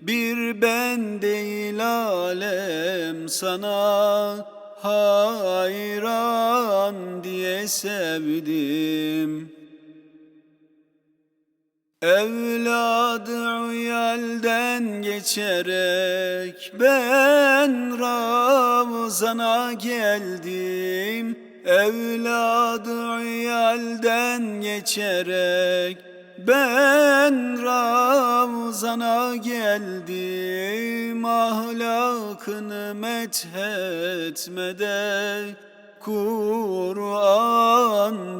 Bir ben değil alem sana hayran diye sevdim. Evladı uyalden geçerek ben Ramazan'a geldim. Evladı uyalden geçerek ben Ramazan'a geldim Ahlakını methetmede Kur'an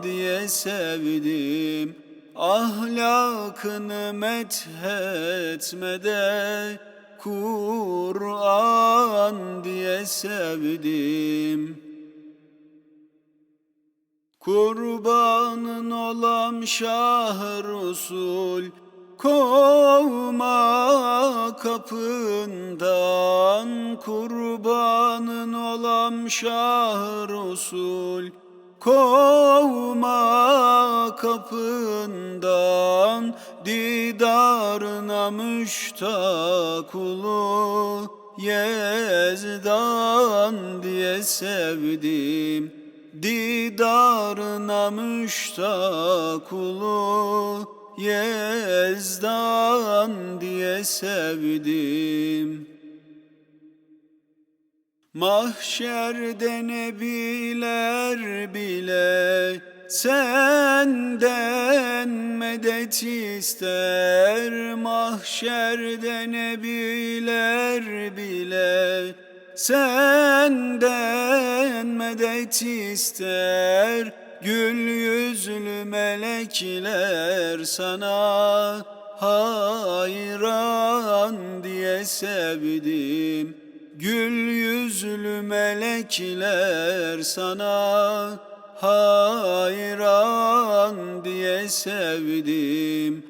diye sevdim Ahlakını methetmede Kur'an diye sevdim Kurbanın olam şah Resul Kovma kapından. Kurbanın olam şah Resul Kovma kapından. Didarına müştak ulu Yezdan diye sevdim Didarına müştak ulu Yezdan diye sevdim. Mahşerde nebiler bile senden medet ister. Mahşerde nebiler bile senden medet ister Gül yüzlü melekler sana. Hayran diye sevdim Gül yüzlü melekler sana. Hayran diye sevdim